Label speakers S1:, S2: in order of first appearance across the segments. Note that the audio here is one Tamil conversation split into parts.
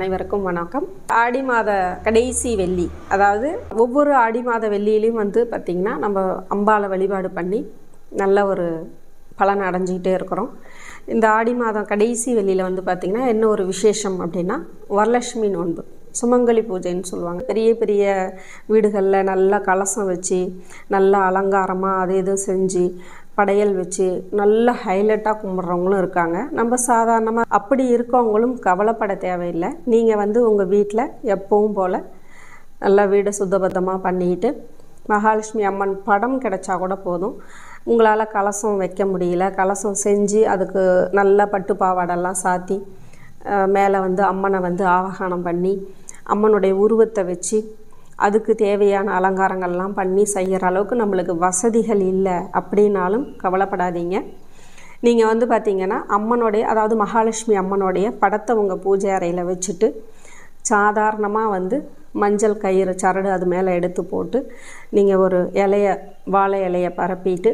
S1: அனைவருக்கும் வணக்கம். ஆடி மாத கடைசி வெள்ளி அதாவது ஒவ்வொரு ஆடி மாத வெள்ளியிலையும் வந்து பார்த்திங்கன்னா நம்ம அம்பாளை வழிபாடு பண்ணி நல்ல ஒரு பலன் அடைஞ்சிக்கிட்டே இருக்கிறோம். இந்த ஆடி மாதம் கடைசி வெள்ளியில் வந்து பார்த்திங்கன்னா என்ன ஒரு விசேஷம் அப்படின்னா வரலட்சுமி நோன்பு சுமங்கலி பூஜைன்னு சொல்லுவாங்க. பெரிய பெரிய வீடுகளில் நல்லா கலசம் வச்சு நல்லா அலங்காரமாக அது இது செஞ்சு படையல் வச்சு நல்ல ஹைலைட்டாக கும்பிட்றவங்களும் இருக்காங்க. நம்ம சாதாரணமாக அப்படி இருக்கவங்களும் கவலைப்பட தேவையில்லை. நீங்கள் வந்து உங்கள் வீட்டில் எப்பவும் போல் நல்லா வீடை சுத்தபத்தமாக பண்ணிக்கிட்டு மகாலட்சுமி அம்மன் படம் கிடைச்சா கூட போதும். உங்களால் கலசம் வைக்க முடியல. கலசம் செஞ்சு அதுக்கு நல்ல பட்டு பாவாடெல்லாம் சாத்தி மேலே வந்து அம்மனை வந்து ஆவகானம் பண்ணி அம்மனுடைய உருவத்தை வச்சு அதுக்கு தேவையான அலங்காரங்கள்லாம் பண்ணி செய்கிற அளவுக்கு நம்மளுக்கு வசதிகள் இல்லை அப்படின்னாலும் கவலைப்படாதீங்க. நீங்கள் வந்து பார்த்திங்கன்னா அம்மனுடைய அதாவது மகாலட்சுமி அம்மனுடைய படத்தை உங்கள் பூஜை அறையில் வச்சுட்டு சாதாரணமாக வந்து மஞ்சள் கயிறு சரடு அது மேலே எடுத்து போட்டு நீங்கள் ஒரு இலைய வாழை இலையை பரப்பிட்டு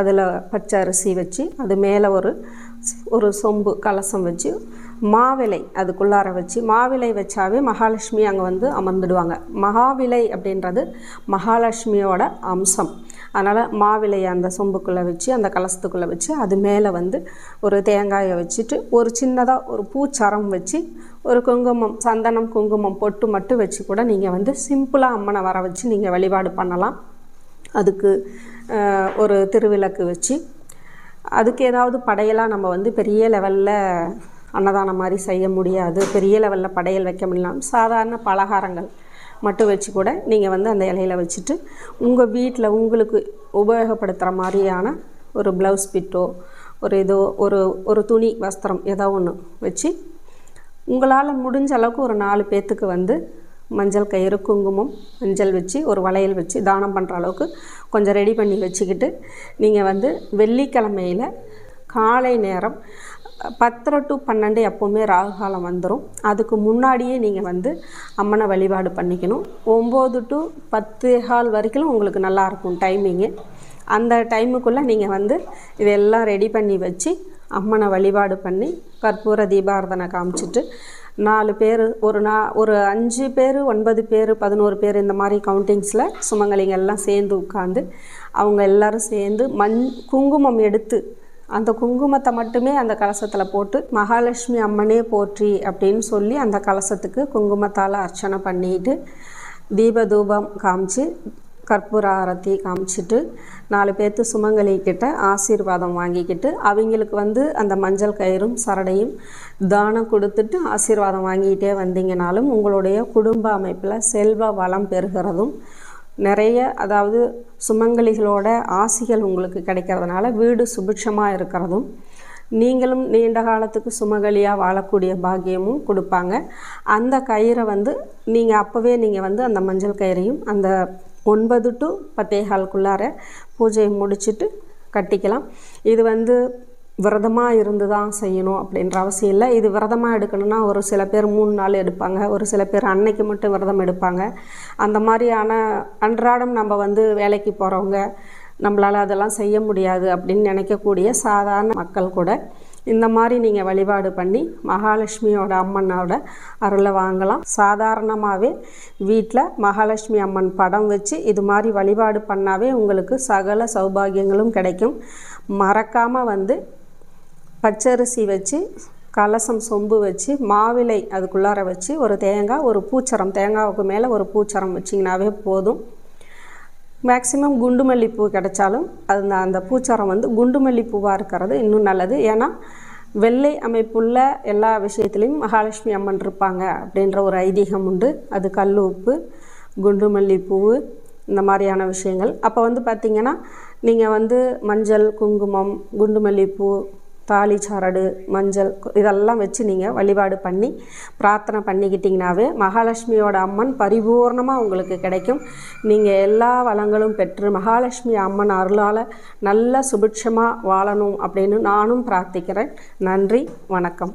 S1: அதில் பச்சை அரிசி வச்சு அது மேலே ஒரு ஒரு சொம்பு கலசம் வச்சு மாவிலை அதுக்குள்ளார வச்சு மாவிலை வச்சாவே மகாலட்சுமி அங்கே வந்து அமர்ந்துடுவாங்க. மகாவிலை அப்படின்றது மகாலட்சுமியோட அம்சம். அதனால் மாவிலையை அந்த சொம்புக்குள்ளே வச்சு அந்த கலசத்துக்குள்ளே வச்சு அது மேலே வந்து ஒரு தேங்காயை வச்சுட்டு ஒரு சின்னதாக ஒரு பூச்சரம் வச்சு ஒரு குங்குமம் சந்தனம் குங்குமம் பொட்டு மட்டும் வச்சு கூட நீங்கள் வந்து சிம்பிளாக அம்மனை வர வச்சு நீங்கள் வழிபாடு பண்ணலாம். அதுக்கு ஒரு திருவிளக்கு வச்சு அதுக்கு ஏதாவது படையலாக நம்ம வந்து பெரிய லெவலில் அன்னதானம் மாதிரி செய்ய முடியாது. பெரிய லெவலில் படையல் வைக்க முடியலாம் சாதாரண பலகாரங்கள் மட்டும் வச்சு கூட நீங்கள் வந்து அந்த இலையில வச்சுட்டு உங்கள் வீட்டில் உங்களுக்கு உபயோகப்படுத்துகிற மாதிரியான ஒரு ப்ளவுஸ் பிட்டோ ஒரு ஏதோ ஒரு ஒரு துணி வஸ்திரம் ஏதோ ஒன்று வச்சு உங்களால் முடிஞ்ச அளவுக்கு ஒரு நாலு பேர்த்துக்கு வந்து மஞ்சள் கயிறு குங்குமம் மஞ்சள் வச்சு ஒரு வளையல் வச்சு தானம் பண்ணுற அளவுக்கு கொஞ்சம் ரெடி பண்ணி வச்சுக்கிட்டு நீங்கள் வந்து வெள்ளிக்கிழமையில் காலை நேரம் பத்தரை டு பன்னெண்டு எப்போவுமே ராகு காலம் வந்துடும் அதுக்கு முன்னாடியே நீங்கள் வந்து அம்மனை வழிபாடு பண்ணிக்கணும். ஒம்பது டு பத்து கால் வரைக்கும் உங்களுக்கு நல்லாயிருக்கும் டைமிங்கு அந்த டைமுக்குள்ளே நீங்கள் வந்து இதெல்லாம் ரெடி பண்ணி வச்சு அம்மனை வழிபாடு பண்ணி கற்பூர தீபாரதனை காமிச்சிட்டு நாலு பேர் ஒரு நா ஒரு அஞ்சு பேர் ஒன்பது பேர் பதினோரு பேர் இந்த மாதிரி கவுண்டிங்ஸில் சுமங்கலிங்கெல்லாம் சேர்ந்து உட்காந்து அவங்க எல்லாரும் சேர்ந்து மண் குங்குமம் எடுத்து அந்த குங்குமத்தை மட்டுமே அந்த கலசத்தில் போட்டு மகாலட்சுமி அம்மனே போற்றி அப்படின்னு சொல்லி அந்த கலசத்துக்கு குங்குமத்தால் அர்ச்சனை பண்ணிட்டு தீப தூபம் காமிச்சு கற்பூர ஆரத்தி காமிச்சிட்டு நாலு பேர்த்து சுமங்கலி கிட்ட ஆசீர்வாதம் வாங்கிக்கிட்டு அவங்களுக்கு வந்து அந்த மஞ்சள் கயிறும் சரடையும் தானம் கொடுத்துட்டு ஆசீர்வாதம் வாங்கிக்கிட்டே வந்தீங்கனாலும் உங்களுடைய குடும்ப அமைப்பில் செல்வ வளம் பெறுகிறதும் நிறைய அதாவது சுமங்கலிகளோட ஆசிகள் உங்களுக்கு கிடைக்கிறதுனால வீடு சுபிட்சமாக இருக்கிறதும் நீங்களும் நீண்ட காலத்துக்கு சுமகலியாக வாழக்கூடிய பாக்கியமும் கொடுப்பாங்க. அந்த கயிறை வந்து நீங்கள் அப்போவே நீங்கள் வந்து அந்த மஞ்சள் கயிறையும் அந்த ஒன்பது டு பத்தேகாலுக்குள்ளார பூஜையை முடிச்சுட்டு கட்டிக்கலாம். இது வந்து விரதமாக இருந்து தான் செய்யணும் அப்படின்ற அவசியம் இல்லை. இது விரதமாக எடுக்கணும்னா ஒரு சில பேர் மூணு நாள் எடுப்பாங்க ஒரு சில பேர் அன்னைக்கு மட்டும் விரதம் எடுப்பாங்க. அந்த மாதிரியான அன்றாடம் நம்ம வந்து வேலைக்கு போகிறவங்க நம்மளால் அதெல்லாம் செய்ய முடியாது அப்படின்னு நினைக்கக்கூடிய சாதாரண மக்கள் கூட இந்த மாதிரி நீங்கள் வழிபாடு பண்ணி மகாலட்சுமியோட அம்மனோட அருளை வாங்கலாம். சாதாரணமாகவே வீட்டில் மகாலட்சுமி அம்மன் படம் வச்சு இது மாதிரி வழிபாடு பண்ணாவே உங்களுக்கு சகல சௌபாகியங்களும் கிடைக்கும். மறக்காமல் வந்து பச்சரிசி வச்சு கலசம் சொம்பு வச்சு மாவிலை அதுக்குள்ளார வச்சு ஒரு தேங்காய் ஒரு பூச்சரம். தேங்காவுக்கு மேலே ஒரு பூச்சரம் வச்சிங்கனாவே போதும். மேக்சிமம் குண்டு மல்லிப்பூ கிடைச்சாலும் அது அந்த பூச்சாரம் வந்து குண்டு மல்லிப்பூவாக இருக்கிறது இன்னும் நல்லது. ஏன்னா வெள்ளை அமைப்புள்ள எல்லா விஷயத்துலேயும் மகாலட்சுமி அம்மன் இருப்பாங்க அப்படின்ற ஒரு ஐதீகம் உண்டு. அது கல் உப்பு குண்டு மல்லிப்பூ இந்த மாதிரியான விஷயங்கள். அப்போ வந்து பார்த்திங்கன்னா நீங்கள் வந்து மஞ்சள் குங்குமம் குண்டு மல்லிப்பூ தாலி சரடு மஞ்சள் இதெல்லாம் வச்சு நீங்கள் வழிபாடு பண்ணி பிரார்த்தனை பண்ணிக்கிட்டிங்கனாவே மகாலட்சுமியோட அம்மன் பரிபூர்ணமாக உங்களுக்கு கிடைக்கும். நீங்கள் எல்லா வளங்களும் பெற்று மகாலட்சுமி அம்மன் அருளால் நல்ல சுபிட்சமாக வாழணும் அப்படின்னு நானும் பிரார்த்திக்கிறேன். நன்றி வணக்கம்.